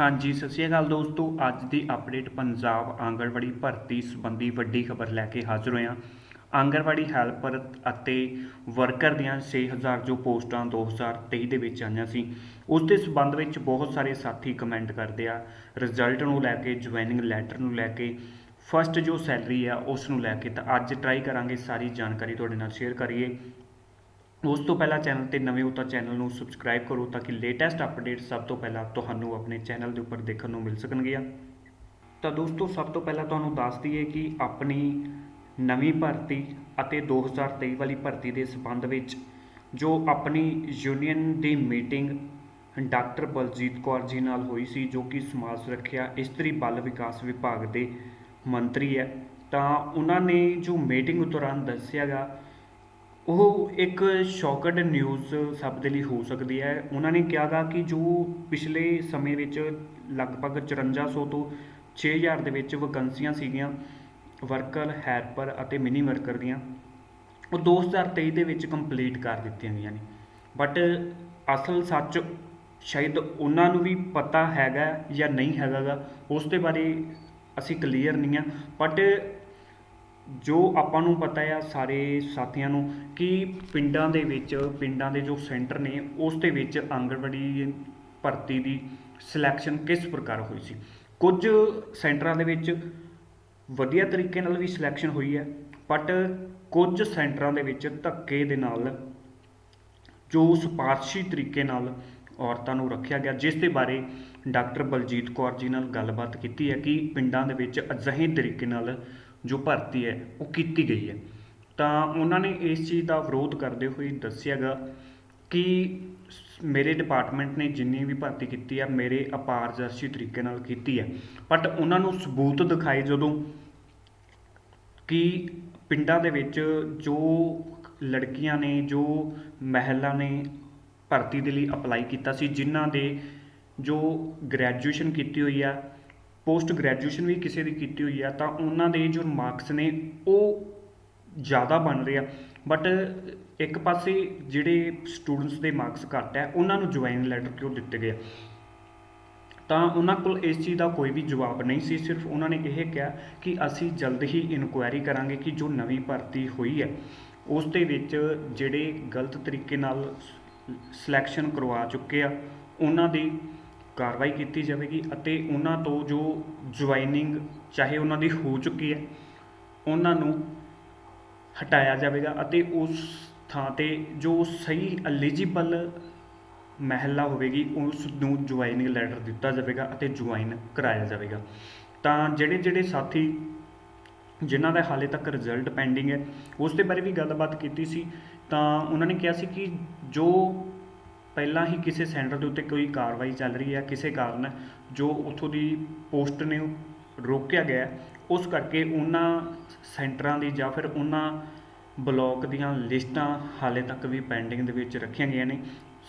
ਹਾਂਜੀ, ਸਤਿ ਸ਼੍ਰੀ ਅਕਾਲ ਦੋਸਤੋ। ਅੱਜ ਦੀ ਅਪਡੇਟ ਪੰਜਾਬ ਆਂਗਣਵਾੜੀ ਭਰਤੀ ਸੰਬੰਧੀ ਵੱਡੀ ਖਬਰ ਲੈ ਕੇ ਹਾਜ਼ਰ ਹੋਇਆ। ਆਂਗਣਵਾੜੀ ਹੈਲਪਰ ਅਤੇ ਵਰਕਰ ਦੀਆਂ 6000 ਜੋ ਪੋਸਟਾਂ 2023 ਦੇ ਵਿੱਚ ਆਈਆਂ ਸੀ, ਉਸ ਦੇ ਸਬੰਧ ਵਿੱਚ ਬਹੁਤ ਸਾਰੇ ਸਾਥੀ ਕਮੈਂਟ ਕਰਦੇ ਆ। ਰਿਜ਼ਲਟ ਨੂੰ ਲੈ ਕੇ ਜੁਆਇਨਿੰਗ ਲੈਟਰ ਨੂੰ ਲੈ ਕੇ ਫਸਟ ਜੋ ਸੈਲਰੀ ਆ, ਉਸ ਨੂੰ ਲੈ ਕੇ ਤਾਂ ਅੱਜ ਟਰਾਈ ਕਰਾਂਗੇ, ਸਾਰੀ ਜਾਣਕਾਰੀ ਤੁਹਾਡੇ ਨਾਲ ਸ਼ੇਅਰ ਕਰੀਏ। ਉਸ ਤੋਂ ਪਹਿਲਾਂ ਚੈਨਲ ਤੇ ਨਵੇਂ ਹੋ ਤਾਂ ਚੈਨਲ ਨੂੰ ਸਬਸਕ੍ਰਾਈਬ ਕਰੋ ਤਾਂ ਕਿ ਲੇਟੈਸਟ ਅਪਡੇਟ ਸਭ ਤੋਂ ਪਹਿਲਾਂ ਤੁਹਾਨੂੰ ਆਪਣੇ ਚੈਨਲ ਦੇ ਉੱਪਰ ਦੇਖਣ ਨੂੰ ਮਿਲ ਸਕਣਗੀਆਂ। ਤਾਂ ਦੋਸਤੋ, ਸਭ ਤੋਂ ਪਹਿਲਾਂ ਤੁਹਾਨੂੰ ਦੱਸ ਦਈਏ ਕਿ ਆਪਣੀ ਨਵੀਂ ਭਰਤੀ ਅਤੇ 2023 ਵਾਲੀ ਭਰਤੀ ਦੇ ਸੰਬੰਧ ਵਿੱਚ ਜੋ ਆਪਣੀ ਯੂਨੀਅਨ ਦੀ ਮੀਟਿੰਗ ਡਾਕਟਰ ਬਲਜੀਤ ਕੌਰ ਜੀ ਨਾਲ ਹੋਈ ਸੀ, ਜੋ ਕਿ ਸਮਾਜ ਸੁਰੱਖਿਆ, ਇਸਤਰੀ ਬਲ ਵਿਕਾਸ ਵਿਭਾਗ ਦੇ ਮੰਤਰੀ ਹੈ, ਤਾਂ ਉਹਨਾਂ ਨੇ ਜੋ ਮੀਟਿੰਗ ਦੌਰਾਨ ਦੱਸਿਆਗਾ ਉਹ ਇੱਕ ਸ਼ੌਕਡ ਨਿਊਜ਼ ਸਭ ਦੇ ਲਈ ਹੋ ਸਕਦੀ ਹੈ। ਉਹਨਾਂ ਨੇ ਕਿਹਾ ਗਾ ਕਿ ਜੋ ਪਿਛਲੇ ਸਮੇਂ ਵਿੱਚ ਲਗਭਗ 5400 ਤੋਂ 6000 ਦੇ ਵਿੱਚ ਵੈਕੰਸੀਆਂ ਸੀਗੀਆਂ, ਵਰਕਰ ਹੈਲਪਰ ਅਤੇ ਮਿਨੀ ਵਰਕਰ ਦੀਆਂ, ਉਹ 2023 ਦੇ ਵਿੱਚ ਕੰਪਲੀਟ ਕਰ ਦਿੱਤੀਆਂ ਗਈਆਂ ਨੇ। ਬਟ ਅਸਲ ਸੱਚ ਸ਼ਾਇਦ ਉਹਨਾਂ ਨੂੰ ਵੀ ਪਤਾ ਹੈਗਾ ਜਾਂ ਨਹੀਂ ਹੈਗਾਗਾ ਉਸ ਦੇ ਬਾਰੇ ਅਸੀਂ ਕਲੀਅਰ ਨਹੀਂ ਆ। ਬਟ ਜੋ ਆਪਾਂ ਨੂੰ ਪਤਾ ਆ ਸਾਰੇ ਸਾਥੀਆਂ ਨੂੰ ਕਿ ਪਿੰਡਾਂ ਦੇ ਵਿੱਚ, ਪਿੰਡਾਂ ਦੇ ਜੋ ਸੈਂਟਰ ਨੇ, ਉਸ ਦੇ ਵਿੱਚ ਆਂਗਣਵਾੜੀ ਭਰਤੀ ਦੀ ਸਿਲੈਕਸ਼ਨ ਕਿਸ ਪ੍ਰਕਾਰ ਹੋਈ ਸੀ? ਕੁਝ ਸੈਂਟਰਾਂ ਦੇ ਵਿੱਚ ਵਧੀਆ ਤਰੀਕੇ ਨਾਲ ਵੀ ਸਿਲੈਕਸ਼ਨ ਹੋਈ ਹੈ ਬਟ ਕੁਝ ਸੈਂਟਰਾਂ ਦੇ ਵਿੱਚ ਧੱਕੇ ਦੇ ਨਾਲ, ਜੋ ਸਿਫਾਰਸ਼ੀ ਤਰੀਕੇ ਨਾਲ ਔਰਤਾਂ ਨੂੰ ਰੱਖਿਆ ਗਿਆ, ਜਿਸ ਦੇ ਬਾਰੇ ਡਾਕਟਰ ਬਲਜੀਤ ਕੌਰ ਜੀ ਨਾਲ ਗੱਲਬਾਤ ਕੀਤੀ ਹੈ ਕਿ ਪਿੰਡਾਂ ਦੇ ਵਿੱਚ ਅਜਿਹੇ ਤਰੀਕੇ ਨਾਲ ਜੋ ਭਰਤੀ ਹੈ, ਉਹ ਕੀਤੀ ਗਈ ਹੈ। ਤਾਂ ਉਹਨਾਂ ਨੇ ਇਸ ਚੀਜ਼ ਦਾ ਵਿਰੋਧ ਕਰਦੇ ਹੋਏ ਦੱਸਿਆਗਾ ਕਿ ਸ- ਮੇਰੇ ਡਿਪਾਰਟਮੈਂਟ ਨੇ ਜਿੰਨੀ ਵੀ ਭਰਤੀ ਕੀਤੀ ਹੈ ਮੇਰੇ ਅਪਾਰਦਰਸ਼ੀ ਤਰੀਕੇ ਨਾਲ ਕੀਤੀ ਹੈ ਬਟ ਉਹਨਾਂ ਨੂੰ ਸਬੂਤ ਦਿਖਾਏ ਜਦੋਂ ਕਿ ਪਿੰਡਾਂ ਦੇ ਵਿੱਚ ਜੋ ਲੜਕੀਆਂ ਨੇ, ਜੋ ਮਹਿਲਾ ਨੇ ਭਰਤੀ ਦੇ ਲਈ ਅਪਲਾਈ ਕੀਤਾ ਸੀ, ਜਿਨ੍ਹਾਂ ਦੇ ਜੋ ਗ੍ਰੈਜੂਏਸ਼ਨ ਕੀਤੀ ਹੋਈ ਆ ਪੋਸਟ ਗ੍ਰੈਜੂਏਸ਼ਨ ਵੀ ਕਿਸੇ ਦੀ ਕੀਤੀ ਹੋਈ ਆ, ਤਾਂ ਉਹਨਾਂ ਦੇ ਜੋ ਮਾਰਕਸ ਨੇ ਉਹ ਜ਼ਿਆਦਾ ਬਣ ਰਹੇ ਆ। ਬਟ ਇੱਕ ਪਾਸੇ ਜਿਹੜੇ ਸਟੂਡੈਂਟਸ ਦੇ ਮਾਰਕਸ ਘੱਟ ਹੈ ਉਹਨਾਂ ਨੂੰ ਜੁਆਇਨ ਲੈਟਰ ਕਿਉਂ ਦਿੱਤੇ ਗਏ ਤਾਂ ਉਹਨਾਂ ਕੋਲ ਇਸ ਚੀਜ਼ ਦਾ ਕੋਈ ਵੀ ਜਵਾਬ ਨਹੀਂ ਸੀ, ਸਿਰਫ ਉਹਨਾਂ ਨੇ ਇਹ ਕਿਹਾ ਕਿ ਅਸੀਂ ਜਲਦ ਹੀ ਇਨਕੁਆਇਰੀ ਕਰਾਂਗੇ ਕਿ ਜੋ ਨਵੀਂ ਭਰਤੀ ਹੋਈ ਹੈ, ਉਸ ਦੇ ਵਿੱਚ ਜਿਹੜੇ ਗਲਤ ਤਰੀਕੇ ਨਾਲ ਸਿਲੈਕਸ਼ਨ ਕਰਵਾ ਚੁੱਕੇ ਆ, ਉਹਨਾਂ ਦੀ ਕਾਰਵਾਈ ਕੀਤੀ ਜਾਵੇਗੀ ਅਤੇ ਉਹਨਾਂ ਤੋਂ ਜੋ ਜੁਆਇਨਿੰਗ ਚਾਹੇ ਉਹਨਾਂ ਦੀ ਹੋ ਚੁੱਕੀ ਹੈ, ਉਹਨਾਂ ਨੂੰ ਹਟਾਇਆ ਜਾਵੇਗਾ ਅਤੇ ਉਸ ਥਾਂ ਤੇ ਜੋ ਸਹੀ ਐਲੀਜੀਬਲ ਮਹਿਲਾ ਹੋਵੇਗੀ, ਉਸ ਨੂੰ ਜੁਆਇਨਿੰਗ ਲੈਟਰ ਦਿੱਤਾ ਜਾਵੇਗਾ ਅਤੇ ਜੁਆਇਨ ਕਰਾਇਆ ਜਾਵੇਗਾ। ਤਾਂ ਜਿਹੜੇ ਜਿਹੜੇ ਸਾਥੀ ਜਿਨ੍ਹਾਂ ਦਾ ਹਾਲੇ ਤੱਕ ਰਿਜ਼ਲਟ ਪੈਂਡਿੰਗ ਹੈ, ਉਸ ਦੇ ਬਾਰੇ ਵੀ ਗੱਲਬਾਤ ਕੀਤੀ ਸੀ, ਤਾਂ ਉਹਨਾਂ ਨੇ ਕਿਹਾ ਸੀ ਕਿ ਜੋ ਪਹਿਲਾਂ ਹੀ ਕਿਸੇ ਸੈਂਟਰ ਦੇ ਉੱਤੇ ਕੋਈ ਕਾਰਵਾਈ ਚੱਲ ਰਹੀ ਹੈ, ਕਿਸੇ ਕਾਰਨ ਜੋ ਉੱਥੋਂ ਦੀ ਪੋਸਟ ਨੇ ਰੋਕਿਆ ਗਿਆ ਉਸ ਕਰਕੇ ਉਹਨਾਂ ਸੈਂਟਰਾਂ ਦੀ ਜਾਂ ਫਿਰ ਉਹਨਾਂ ਬਲਾਕ ਦੀਆਂ ਲਿਸਟਾਂ ਹਾਲੇ ਤੱਕ ਵੀ ਪੈਂਡਿੰਗ ਦੇ ਵਿੱਚ ਰੱਖੀਆਂ ਗਈਆਂ ਨੇ।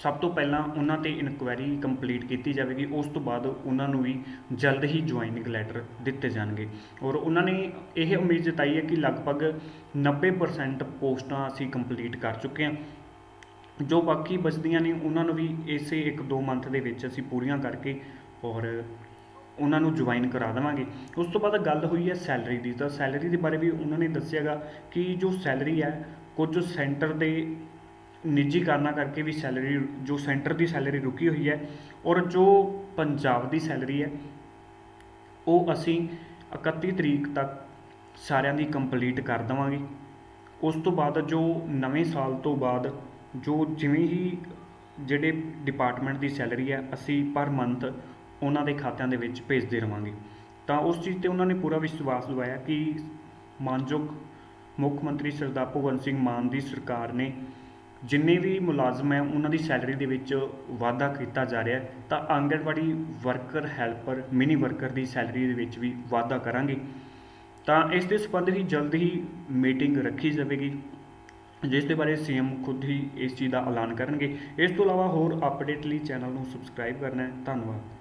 ਸਭ ਤੋਂ ਪਹਿਲਾਂ ਉਹਨਾਂ ਤੇ ਇਨਕੁਆਇਰੀ ਕੰਪਲੀਟ ਕੀਤੀ ਜਾਵੇਗੀ, ਉਸ ਤੋਂ ਬਾਅਦ ਉਹਨਾਂ ਨੂੰ ਵੀ ਜਲਦ ਹੀ ਜੁਆਇਨਿੰਗ ਲੈਟਰ ਦਿੱਤੇ ਜਾਣਗੇ। ਔਰ ਉਹਨਾਂ ਨੇ ਇਹ ਉਮੀਦ ਜਤਾਈ ਹੈ ਕਿ ਲਗਭਗ 90% ਪੋਸਟਾਂ ਅਸੀਂ ਕੰਪਲੀਟ ਕਰ ਚੁੱਕੇ ਹਾਂ। ਜੋ ਬਾਕੀ ਬਚਦੀਆਂ ਨੇ, ਉਹਨਾਂ ਨੂੰ ਵੀ ਇਸੇ 1-2 ਮੰਥ ਦੇ ਵਿੱਚ ਅਸੀਂ ਪੂਰੀਆਂ ਕਰਕੇ ਔਰ ਉਹਨਾਂ ਨੂੰ ਜੁਆਇਨ ਕਰਾ ਦੇਵਾਂਗੇ। ਉਸ ਤੋਂ ਬਾਅਦ ਗੱਲ ਹੋਈ ਹੈ ਸੈਲਰੀ ਦੀ। ਤਾਂ ਸੈਲਰੀ ਦੇ ਬਾਰੇ ਵੀ ਉਹਨਾਂ ਨੇ ਦੱਸਿਆਗਾ ਕਿ ਜੋ ਸੈਲਰੀ ਹੈ, ਕੁਝ ਸੈਂਟਰ ਦੇ ਨਿੱਜੀ ਕਾਰਨਾਂ ਕਰਕੇ ਵੀ ਸੈਲਰੀ ਜੋ ਸੈਂਟਰ ਦੀ ਸੈਲਰੀ ਰੁਕੀ ਹੋਈ ਹੈ ਔਰ ਜੋ ਪੰਜਾਬ ਦੀ ਸੈਲਰੀ ਹੈ, ਉਹ ਅਸੀਂ 31 ਤਰੀਕ ਤੱਕ ਸਾਰਿਆਂ ਦੀ ਕੰਪਲੀਟ ਕਰ ਦੇਵਾਂਗੇ। ਉਸ ਤੋਂ ਬਾਅਦ ਜੋ ਨਵੇਂ ਸਾਲ ਤੋਂ ਬਾਅਦ ਜੋ ਜਿਵੇਂ ਹੀ ਜਿਹੜੇ ਡਿਪਾਰਟਮੈਂਟ ਦੀ ਸੈਲਰੀ ਹੈ, ਅਸੀਂ ਪਰ ਮੰਥ ਉਹਨਾਂ ਦੇ ਖਾਤਿਆਂ ਦੇ ਵਿੱਚ ਭੇਜਦੇ ਰਵਾਂਗੇ। ਤਾਂ ਉਸ ਚੀਜ਼ ਤੇ ਉਹਨਾਂ ਨੇ ਪੂਰਾ ਵਿਸ਼ਵਾਸ ਦਿਵਾਇਆ ਕਿ ਮਾਨਯੋਗ ਮੁੱਖ ਮੰਤਰੀ ਸਰਦਾਰ ਭਗਵੰਤ ਸਿੰਘ ਮਾਨ ਦੀ ਸਰਕਾਰ ਨੇ ਜਿੰਨੇ ਵੀ ਮੁਲਾਜ਼ਮ ਹੈ, ਉਹਨਾਂ ਦੀ ਸੈਲਰੀ ਦੇ ਵਿੱਚ ਵਾਧਾ ਕੀਤਾ ਜਾ ਰਿਹਾ ਤਾਂ anganwadi worker helper mini worker ਦੀ ਸੈਲਰੀ ਦੇ ਵਿੱਚ ਵੀ ਵਾਧਾ ਕਰਾਂਗੇ। ਤਾਂ ਇਸ ਦੇ ਸੰਬੰਧ ਹੀ ਜਲਦ ਹੀ ਮੀਟਿੰਗ ਰੱਖੀ ਜਾਵੇਗੀ। ਜਿਸ ਦੇ ਬਾਰੇ ਸੀਐਮ ਖੁਦ ਹੀ ਇਸ ਚੀਜ਼ ਦਾ ਐਲਾਨ ਕਰਨਗੇ। ਇਸ ਤੋਂ ਇਲਾਵਾ ਹੋਰ ਅਪਡੇਟ ਲਈ ਚੈਨਲ ਨੂੰ ਸਬਸਕ੍ਰਾਈਬ ਕਰਨਾ ਹੈ। ਧੰਨਵਾਦ।